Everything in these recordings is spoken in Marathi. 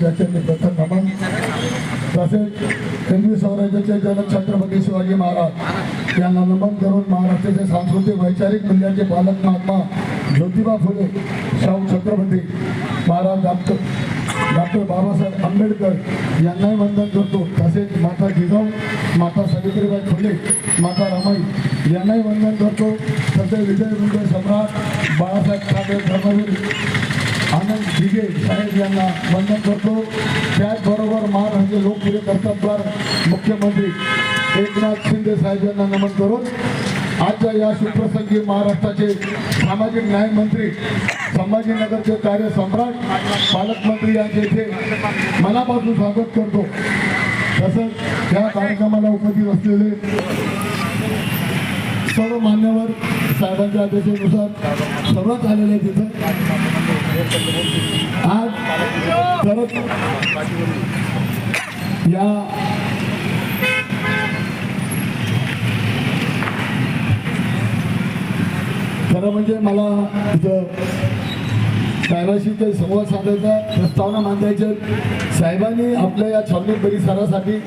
भवानी प्रथम नमन. तसेच हिंदवी स्वराज्याचे जनक छत्रपती शिवाजी महाराज यांना नमन करून महाराष्ट्राचे सांस्कृतिक वैचारिक मूल्याचे पालक महात्मा ज्योतिबा फुले शाहू छत्रपती महाराज डॉक्टर डॉक्टर बाबासाहेब आंबेडकर यांनाही वंदन करतो. तसेच माता जिजाऊ माता सावित्रीबाई फुले माता रमाई यांनाही वंदन करतो. तसेच विजय विजय सम्राट बाळासाहेब ठाकरे धर्मवीर आनंद दिघे साहेब यांना वंदन करतो. त्याचबरोबर महाराष्ट्राचे लोकप्रिय कर्तबगार मुख्यमंत्री एकनाथ शिंदे साहेब यांना नमन करून आजच्या या सुप्रसंगी महाराष्ट्राचे सामाजिक न्याय मंत्री संभाजीनगरचे कार्यसम्राट पालकमंत्री यांचे इथे मनापासून स्वागत करतो. तसंच या कार्यक्रमाला उपस्थित असलेले सर्व मान्यवर साहेबांच्या आदेशानुसार सर्वच आलेले तिथं आज परत या खरं म्हणजे मला इथं साहेबांशी काही संवाद साधायचा प्रस्तावना मांडायच्या साहेबांनी आपल्या या छावणी परिसरासाठी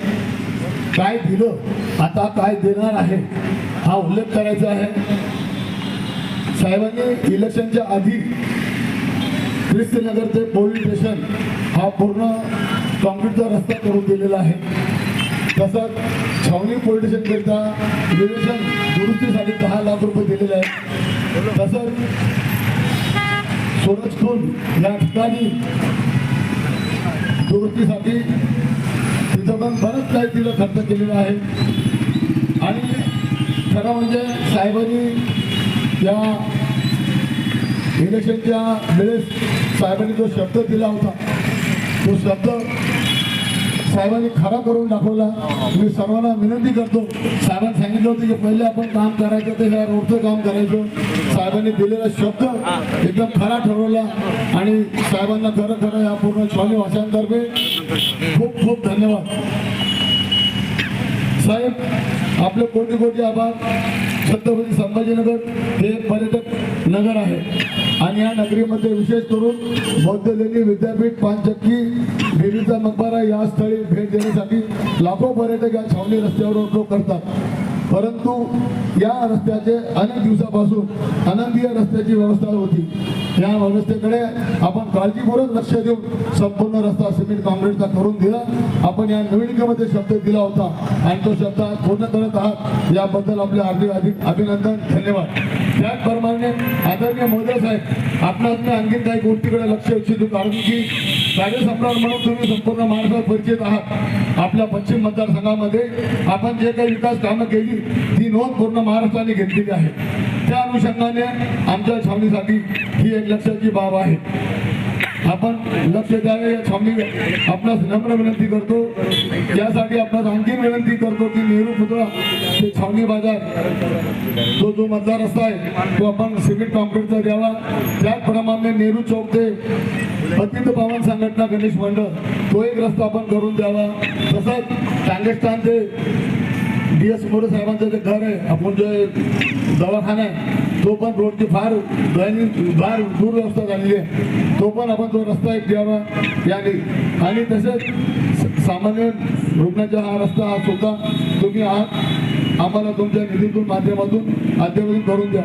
काय दिलं आता काय देणार आहे हा उल्लेख करायचा आहे. साहेबांनी इलेक्शनच्या आधी ख्रिस्तीनगर ते पोलीस स्टेशन हा पूर्ण कॉन्क्रीटचा रस्ता करून दिलेला आहे. तसंच छावणी पोलीस स्टेशनकरिता निवेशन दुरुस्तीसाठी दहा लाख रुपये दिलेले आहेत. तसंच सूरजपूर या ठिकाणी दुरुस्तीसाठी तिथं पण बरंच काही तिला खर्च केलेला आहे. आणि खरं म्हणजे साहेबांनी या इलेक्शनच्या वेळेस साहेबांनी जो शब्द दिला होता तो शब्द साहेबांनी खरा करून दाखवला. मी सर्वांना विनंती करतो साहेबांनी सांगितलं होतं की पहिले आपण काम करायचं ते ह्या रोडचं काम करायचं. साहेबांनी दिलेला शब्द एकदम खरा ठरवला आणि साहेबांना खरं खरं या पूर्ण स्वामी भाषांतर्फे खूप खूप धन्यवाद. साहेब आपले कोटी कोटी आभार. छत्रपती संभाजीनगर हे एक पर्यटक नगर आहे. आणि या नगरीमध्ये विशेष करून बौद्ध लेणी विद्यापीठ पानचक्की देवीचा मकबरा या स्थळी भेट देण्यासाठी लाखो पर्यटक या छावणी रस्त्यावर उपयोग करतात. परंतु या रस्त्याचे अनेक दिवसापासून आनंदीय रस्त्याची व्यवस्था होती. या व्यवस्थेकडे आपण काळजीपूर्वक लक्ष देऊन संपूर्ण रस्ता सिमेंट काँक्रीटचा करून दिला. आपण या निवडणुकीमध्ये शब्द दिला होता. आणि तो शब्द पूर्ण करत आहात. याबद्दल आपले हार्दिक अधिक अभिनंदन धन्यवाद. त्याचप्रमाणे आदरणीय मोदी साहेब आपण मी आणखी काही गोष्टीकडे लक्ष इच्छितो कारण की कार्यसम्राट म्हणून तुम्ही संपूर्ण महाराष्ट्रात परिचित आहात. आपल्या पश्चिम मतदारसंघामध्ये आपण जे काही विकास कामं केली ती नोंद पूर्ण महाराष्ट्राने घेतलेली आहे. त्या अनुषंगाने आमच्या छावणीसाठी ही एक लक्षाची बाब आहे. आपण लक्ष द्यावे. या छावणी आपणास नम्र विनंती करतो. यासाठी आपणास आणखी विनंती करतो की नेहरू पुतळा ते छावणी बाजार तो जो मधला रस्ता आहे तो आपण सिमेंट कॉन्क्रीटचा द्यावा. त्याचप्रमाणे नेहरू चौक ते पतित पावन संघटना गणेश मंडळ तो एक रस्ता आपण करून द्यावा. तसंच टांगेस्तान ते डी एस मोरे साहेबांचं जे घर आहे आपण जे दवाखाना आहे तो पण रोडची फार फार फार दुर्व्यवस्था झालेली आहे. तो पण आपण जो रस्ता एक द्यावा याने. आणि तसेच सामान्य रुग्णाचा हा रस्ता हा सुद्धा तुम्ही आहात आम्हाला तुमच्या निधीतून माध्यमातून अध्यावधून करून द्या.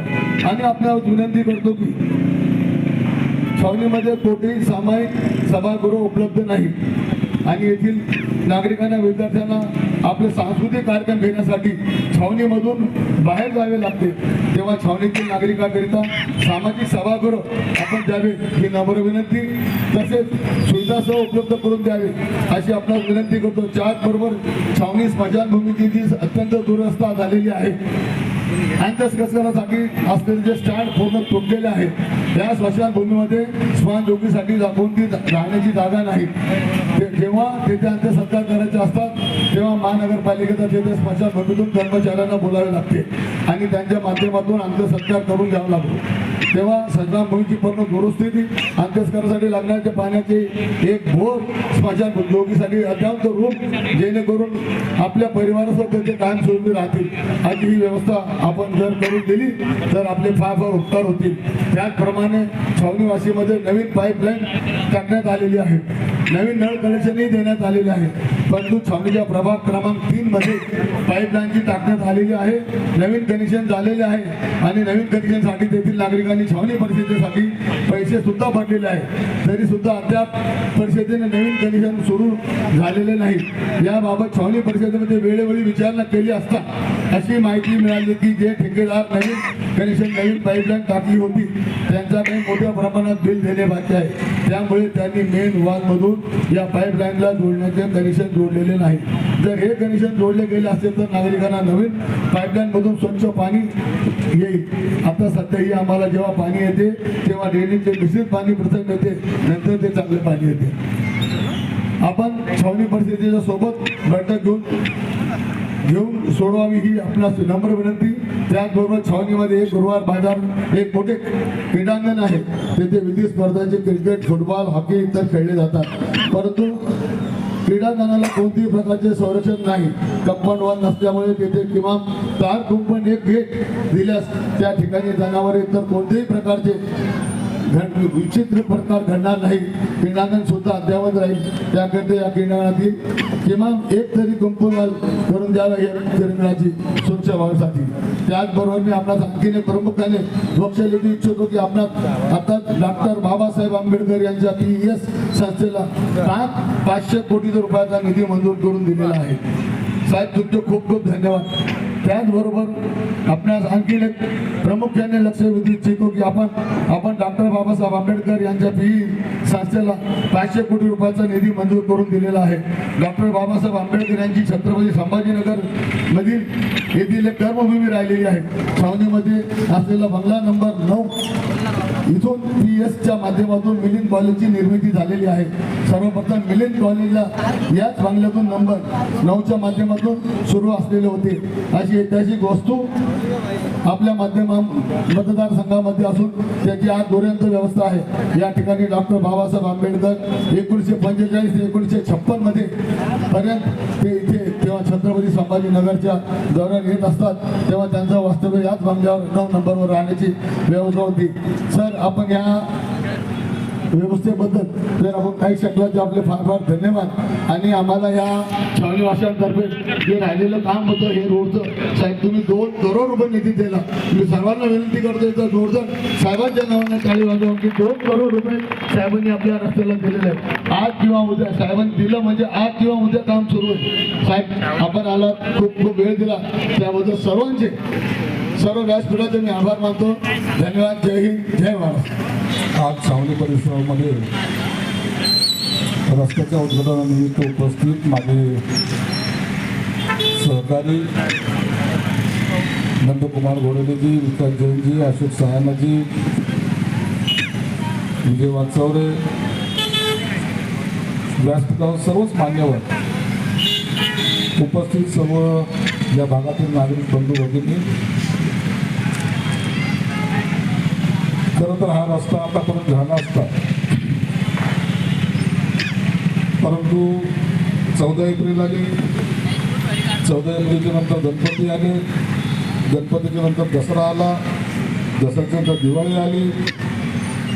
आणि आपल्यावर विनंती करतो की छावणीमध्ये कोठेही सामायिक सभागृह उपलब्ध नाही. आणि येथील नागरिकांना विद्यार्थ्यांना आपले सांस्कृतिक कार्यक्रम घेण्यासाठी छावणीमधून बाहेर जावे लागते. तेव्हा छावणीतील नागरिकांकरिता सामाजिक सभागृह आपण द्यावे ही नम्र विनंती. तसेच सुविधासह उपलब्ध करून द्यावे अशी आपणास विनंती करतो. त्याचबरोबर छावणी स्मशानभूमीची जी अत्यंत दुरवस्था झालेली आहे अंत्यस्कसनासाठी असलेले जे स्टँड पूर्ण तुटलेले आहे या स्मशानभूमीमध्ये स्मशानभूमीसाठी ती राहण्याची जागा नाही. जेव्हा तेथे अंत्यसंस्कार करायचे असतात तेव्हा महानगरपालिकेचा तेथे स्मशानभूमीतून कर्मचाऱ्यांना बोलावे लागते आणि त्यांच्या माध्यमातून अंत्यसंस्कार करून घ्यावा लागतो. तेव्हा स्मशानभूमीची पूर्ण दुरुस्ती अंत्यस्कारासाठी लागण्याच्या पाण्याचे एक बोर स्मशानभूमीसाठी अत्यंत रूप जेणेकरून आपल्या परिवारासोबत ते कायम स्वरूपी राहतील. अशी ही व्यवस्था आपण जर करून दिली तर आपले फार फार उपकार होतील. त्याचप्रमाणे छावणीवासीमध्ये नवीन पाईपलाईन टाकण्यात आलेली आहे. नवीन नळ कनेक्शनही देण्यात आलेले आहे. परंतु छावणीच्या प्रभाग क्रमांक तीन मध्ये पाईपलाईनची टाकण्यात आलेली आहे. नवीन कनेक्शन झालेले आहे. आणि नवीन कनेक्शनसाठी तेथील नागरिकांनी छावणी परिषदेसाठी पैसे सुद्धा भरलेले आहे तरी सुद्धा अद्याप परिषदेने नवीन कनेक्शन सुरू झालेले नाही याबाबत छावणी परिषदेमध्ये वेळोवेळी विचारणा केली असता अशी माहिती मिळाली की जे ठेकेदार नवीन कनेक्शन नवीन पाईपलाईन टाकली होती त्यांचा काही मोठ्या प्रमाणात बिल देणे बाकी आहे. त्यामुळे त्यांनी मेन वॉलमधून या पाईपलाईनला जोडण्याचे कनेक्शन जोडलेले नाही. जर हे कनेक्शन जोडले गेले असेल तर नागरिकांना नवीन पाईपलाईनमधून स्वच्छ पाणी येईल. आता सध्या ही आम्हाला जेव्हा पाणी येते तेव्हा डेलीचे मिश्रित पाणी प्रसंग येते नंतर ते चांगले पाणी येते. आपण छावणी परिस्थितीच्या सोबत बैठक घेऊन घेऊन सोडवावी ही आपणास नम्र विनंती. त्याचबरोबर छावणीमध्ये एक गुरुवार बाजार एक मोठे क्रीडांगण आहे. तेथे विविध स्पर्धांचे क्रिकेट फुटबॉल हॉकी इतर खेळले जातात. परंतु क्रीडांगणाला कोणत्याही प्रकारचे संरक्षण नाही. कंपाऊंड वॉल नसल्यामुळे तेथे किमान तार कुंपण एक गेट दिल्यास त्या ठिकाणी जनावरे इतर कोणत्याही प्रकारचे घड विचित्र प्रकार घडणार नाही. क्रीडांगण सुद्धा अद्यावत राहील. त्याकरिता या क्रीडांगणातील किमान एक तरी कंपोनल करून द्यावा या क्रीडांगणाची स्वच्छ व्हावीसाठी त्याचबरोबर मी आपणास आणखीने प्रमुखाने लक्ष देऊ इच्छितो की आपणास आता डॉक्टर बाबासाहेब आंबेडकर यांच्या पी एस संस्थेला पाच पाचशे कोटी रुपयाचा निधी मंजूर करून दिलेला आहे. साहेब तुमचे खूप खूप धन्यवाद. त्याचबरोबर आपणास आणखी एक प्रामुख्याने लक्ष वेधू इच्छितो की आपण आपण डॉक्टर बाबासाहेब आंबेडकर यांच्या पी संस्थेला पाचशे कोटी रुपयाचा निधी मंजूर करून दिलेला आहे. डॉक्टर बाबासाहेब आंबेडकर यांची छत्रपती संभाजीनगर मधील येथील एक कर्मभूमी राहिलेली आहे. छावणीमध्ये असलेला बंगला नंबर नऊ इथून पी एसच्या माध्यमातून मिलिंद कॉलेजची निर्मिती झालेली आहे. सर्वप्रथम मिलिंद कॉलेजला याच बंगल्यातून नंबर नऊच्या माध्यमातून सुरू असलेले होते. अशी ऐतिहासिक वस्तू आपल्या माध्यमा मतदारसंघामध्ये असून त्याची आज दोऱ्यांत व्यवस्था आहे. या ठिकाणी डॉक्टर बाबासाहेब आंबेडकर एकोणीसशे पंचेचाळीस ते एकोणीसशे छप्पनमध्ये पर्यंत ते इथे तेव्हा छत्रपती संभाजीनगरच्या दौऱ्यात येत असतात तेव्हा त्यांचं वास्तव्य याच बंगल्यावर नऊ नंबरवर राहण्याची व्यवस्था होती. सर आपण या व्यवस्थेबद्दल जर आपण काही शकला तर आपले फार फार धन्यवाद. आणि आम्हाला या छावणी वाशांतर्फे जे राहिलेलं काम होतं हे रोडचं साहेब तुम्ही दोन करोड रुपये निधी दिला. मी सर्वांना विनंती करतोय तर रोडचं साहेबांच्या नावाने काळी वाजवा की दोन करोड रुपये साहेबांनी आपल्या रस्त्याला दिलेले आहेत. आज किंवा उद्या साहेबांनी दिलं म्हणजे आज किंवा उद्या काम सुरू आहे साहेब आपण आला खूप खूप वेळ दिला. त्याबद्दल सर्वांचे सर्व व्यासपीठाचे मी आभार मानतो. धन्यवाद. जय हिंद. जय महाराष्ट्र आज छावणी परिसरामध्ये रस्त्याच्या उद्घाटनानिमित्त उपस्थित माझे सहकारी नंदकुमार घोडेलेजी विकास जैनजी अशोक सहानाजी विजय वाचवरे व्यासपीठावर सर्वच मान्यवर उपस्थित सर्व या भागातील नागरिक बंधू भगिनी खरं तर हा रस्ता आतापर्यंत झाला असता. परंतु चौदा एप्रिल आली. चौदा एप्रिलच्या नंतर गणपती आले. गणपतीच्या नंतर दसरा आला. दसऱ्याच्या नंतर दिवाळी आली.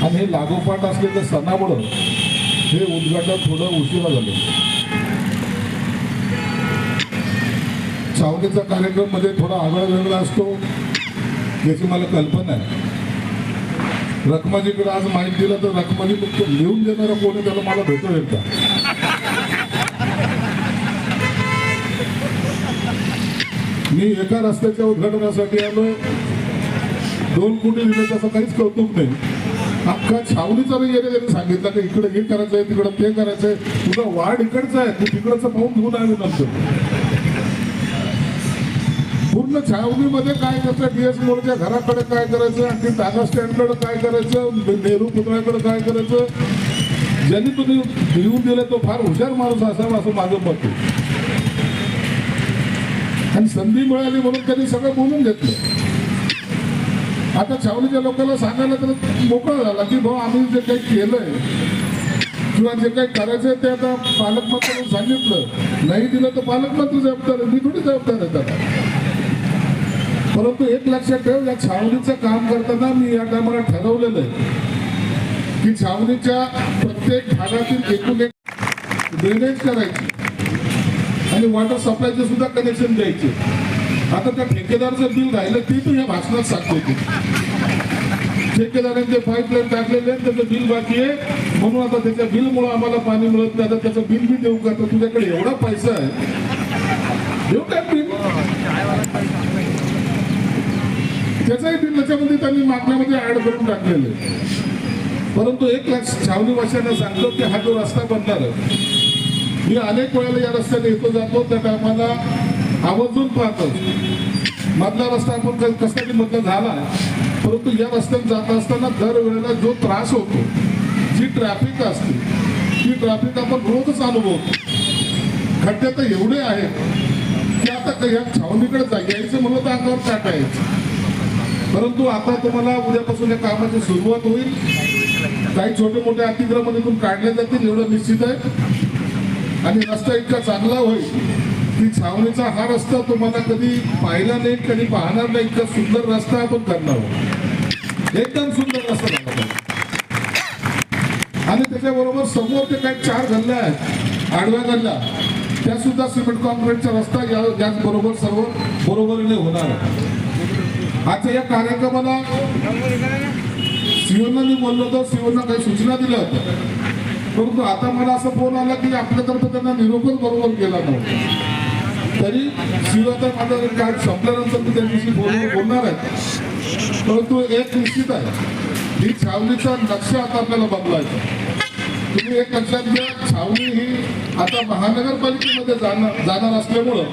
आणि हे लागोपाठ असलेल्या सणामुळं हे उद्घाटन थोडं उशिरा झालं. छावणीचा कार्यक्रममध्ये थोडा आगळा वेगळा असतो. याची मला कल्पना आहे. रखमाजीकडे आज माहिती दिलं तर रखमाजी फक्त लिहून देणारं कोणी त्याला मला भेटू एकदा मी एका रस्त्याच्या उद्घाटनासाठी आलोय. दोन कोटी दिले त्याचं काहीच कौतुक नाही. अख्खा छावणीचा नाही येणे त्यांनी सांगितलं की इकडे हे करायचं आहे तिकडं ते करायचंय. तुझा वाढ इकडचा आहे. तू तिकडचं पाहून घेऊन आलो नंतर. पूर्ण छावणीमध्ये काय करायचं डीएस मोडच्या घराकडे काय करायचं? आणखी टाटा स्टँडकडे काय करायचं? नेहरू पुतळ्याकडे काय करायचं? ज्यांनी तुम्ही लिहून दिलं तो फार हुशार माणूस असावा असं माझं मत आणि संधी मिळाली म्हणून त्यांनी सगळं बोलून घेतलं. आता छावणीच्या लोकांना सांगायला तर मोकळा झाला की भाऊ आम्ही जे काही केलंय किंवा जे काही करायचंय ते आता पालकमंत्र्यांनी सांगितलं. नाही दिलं तर पालकमंत्री जबाबदार आहे. मी थोडी जबाबदार आहे त्याला. परंतु एक लक्षात ठेव या छावणीचं काम करताना मी या टायमाला ठरवलेलं आहे की छावणीच्या प्रत्येक भागातील एकूण एक ड्रेनेज करायची आणि वॉटर सप्लायचे सुद्धा कनेक्शन द्यायचे. आता त्या ठेकेदारचं बिल राहिलं ते तू या भाषणात सांगतो ठेकेदारांचे पाईपलाईन टाकलेले आहेत, त्याचं बिल बाकी आहे. म्हणून आता त्याच्या बिलमुळे आम्हाला पाणी मिळत नाही. आता त्याचं बिल बी देऊ का? तर तुझ्याकडे एवढा पैसा आहे. देऊ काय बिल? त्याचाही बिल त्याच्यामध्ये त्यांनी मागण्यामध्ये ऍड करून टाकलेलं परंतु एक लाख छावणी वाशांना सांगतो की हा जो रस्ता बनणार मी अनेक वेळेला या रस्त्याने येतो जातो त्या टायमाला आवर्जून पाहतो. मधला रस्ता आपण क- कशासाठी मधला झाला परंतु या रस्त्यात जात असताना दरवेळेला जो त्रास होतो जी ट्रॅफिक असते ती ट्रॅफिक आपण रोजच अनुभवतो. खड्डे तर एवढे आहेत की आता या छावणीकडे जा यायचं म्हणलं तर अंगावर काटा परंतु आता तुम्हाला उद्यापासून या कामाची सुरुवात होईल. काही छोटे मोठे अतिक्रमण इथून काढले जातील एवढं निश्चित आहे. आणि रस्ता इतका चांगला होईल की छावणीचा हा रस्ता तुम्हाला कधी पाहिला नाही कधी पाहणार नाही इतका सुंदर रस्ता आपण करणार एकदम सुंदर रस्ता आणि त्याच्याबरोबर समोर ते काही चार गल्ल्या आहेत आडव्या गल्ल्या. त्या सुद्धा सिमेंट कॉन्क्रीटचा रस्ता याचबरोबर सर्व बरोबरीने होणार आहे. आजच्या या कार्यक्रमाला सीओना मी बोललो होतो सीओना काही सूचना दिल्या होत्या परंतु आता मला असं फोन आला की आपल्यातर्फे त्यांना निरोपच बरोबर केला नव्हता तरी सीओ आता माझा कार्ड संपल्यानंतर मी त्यांच्याशी बोलून बोलणार आहे. परंतु एक निश्चित आहे. ही छावणीचा नक्षा आता आपल्याला बदलायचा तुम्ही एक लक्षात घ्या छावणी ही आता महानगरपालिकेमध्ये जाणार जाणार असल्यामुळं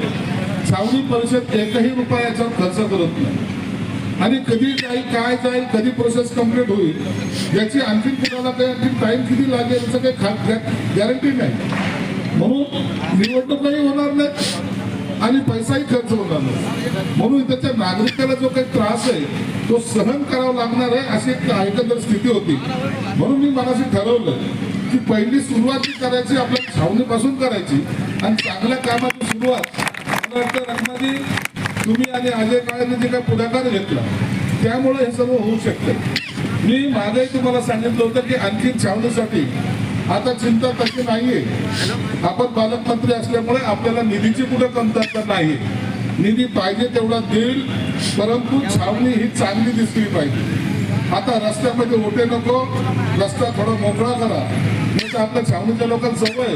छावणी परिषद एकही रुपया याच्यावर खर्च करत नाही. आणि कधी जाईल काय जाईल कधी प्रोसेस कंप्लीट होईल याची आणखी कुणाला काही आणखी टाइम किती लागेल याचं काही गॅरंटी नाही. म्हणून निवडणूकही होणार नाही आणि पैसाही खर्च होणार नाही. म्हणून त्याच्या नागरिकाला जो काही त्रास आहे तो सहन करावा लागणार आहे अशी एक एकंदर स्थिती होती. म्हणून मी मनाशी ठरवलं की पहिली सुरुवात करायची आपल्या छावणीपासून करायची आणि चांगल्या कामाची सुरुवात मला वाटतं रत्नाजी तुम्ही आणि अजय काळेने जे काही पुढाकार घेतला त्यामुळे हे सर्व होऊ शकतं. मी मागेही तुम्हाला सांगितलं होतं की आणखी छावणीसाठी आता चिंता तशी नाहीये. आपण पालकमंत्री असल्यामुळे आपल्याला निधीची कुठं कमतरता नाही निधी पाहिजे तेवढा देईल परंतु छावणी ही चांगली दिसली पाहिजे. आता रस्त्यामध्ये ओटे नको रस्ता थोडा मोकळा करा. नाही तर आपल्या छावणीच्या लोकांना सवय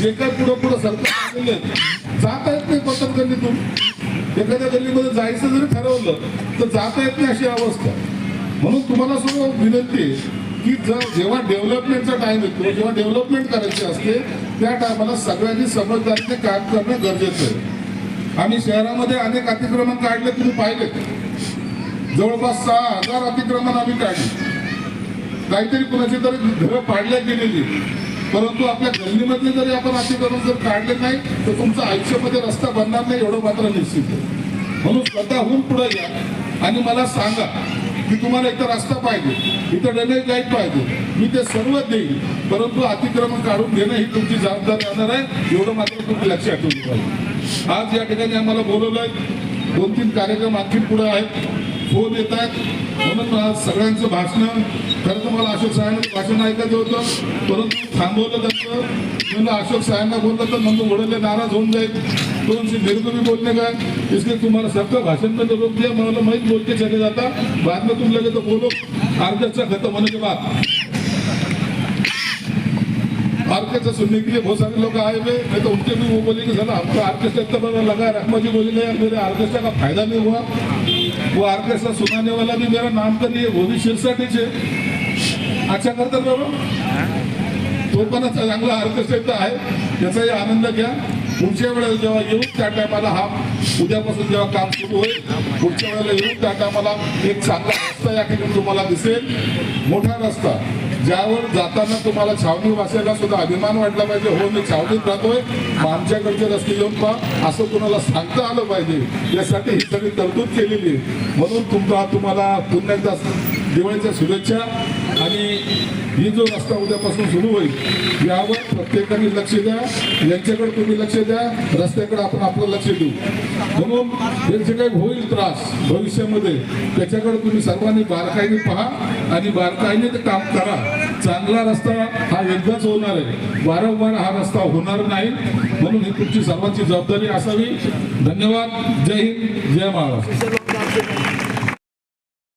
जे काही पुढं पुढं सरकार जात आहेत, ते पत्रकारितून एखाद्या गल्लीमध्ये जायचं जरी ठरवलं तर जाता येत नाही अशी अवस्था. म्हणून तुम्हाला सर्व विनंती आहे की जर जेव्हा डेव्हलपमेंटचा टाइम येतो जेव्हा डेव्हलपमेंट करायची असते त्या टायमाला सगळ्यांनी समजदारीने काम करणं गरजेचं आहे. आम्ही शहरामध्ये अनेक अतिक्रमण काढले तुम्ही पाहिले. जवळपास सहा हजार अतिक्रमण आम्ही काढले. काहीतरी कुणाची तरी घरं पाडल्या गेलेली. परंतु आपल्या गल्लीमधले जरी आपण अतिक्रमण जर काढले नाही तर तुमचं आयुष्यामध्ये रस्ता बनणार नाही एवढं मात्र निश्चित आहे. म्हणून स्वतःहून पुढे या आणि मला सांगा की तुम्हाला इथं रस्ता पाहिजे इथं ड्रेनेज लाइट पाहिजे मी ते सर्व देईल परंतु अतिक्रमण काढून घेणं ही तुमची जबाबदारी राहणार आहे एवढं मात्र तुम्ही लक्षात ठेवलं पाहिजे आज या ठिकाणी आम्हाला बोलवलंय दोन तीन कार्यक्रम आणखी पुढे आहेत फोन येत आहेत म्हणून आज सगळ्यांचं भाषण खरं तर मला अशोक साहेबांचं भाषण ऐकायचं होतं परंतु थांबवलं त्यांचं. म्हणलं अशोक साहेबांना बोललं तर म्हणतो वडले नाराज होऊन जाईल. तो उनसे मेरे को भी बोलने का इसलिए तुम्हारा सबका भाषण में तो रोक दिया. मैं मैं बोल के चले जाता. बाद में तुम लगे तो बोलो. आर्केस्ट्रा खत्म होने के बाद आर्केस्ट्रा सुनने के लिए बहुत सारे लोग आए हुए. मैं तो उनके भी वो बोलेंगे सर हमको आर्केस्ट्रा इतना बड़ा लगा रखमा जी बोलेंगे यार मेरे आर्केस्ट्रा का फायदा नहीं हुआ. वो आर्केस्ट्रा सुनाने वाला भी मेरा नाम का नहीं है वो भी शिरसाटीच है। अच्छा करतात बाबा. तो पण चांगला ऑर्केस्ट्रा आहे. याचाही आनंद घ्या. पुढच्या वेळेला जेव्हा येऊ त्या टायमाला हा उद्यापासून जेव्हा काम सुरू होईल पुढच्या वेळेला येऊ त्या टायमाला एक चांगला रस्ता या ठिकाणी तुम्हाला दिसेल. मोठा रस्ता. ज्यावर जाताना तुम्हाला छावणी वाचायला सुद्धा अभिमान वाटला पाहिजे. हो मी छावणीत राहतोय. आमच्याकडचे रस्ते येऊन पहा. असं कुणाला सांगता आलं पाहिजे. यासाठी ही सगळी तरतूद केलेली आहे. म्हणून तुमचा तुम्हाला पुन्हा एकदा दिवाळीच्या शुभेच्छा आणि ही जो रस्ता उद्यापासून सुरू होईल यावर प्रत्येकाने लक्ष द्या. यांच्याकडे तुम्ही लक्ष द्या. रस्त्याकडे आपण आपलं लक्ष देऊ. म्हणून यांचे काही होईल त्रास भविष्यामध्ये त्याच्याकडे तुम्ही सर्वांनी बारकाईने पहा आणि बारकाईने ते काम करा. चांगला रस्ता हा एकदाच होणार आहे. वारंवार हा रस्ता होणार नाही. म्हणून ही तुमची सर्वांची जबाबदारी असावी. धन्यवाद. जय हिंद. जय महाराष्ट्र.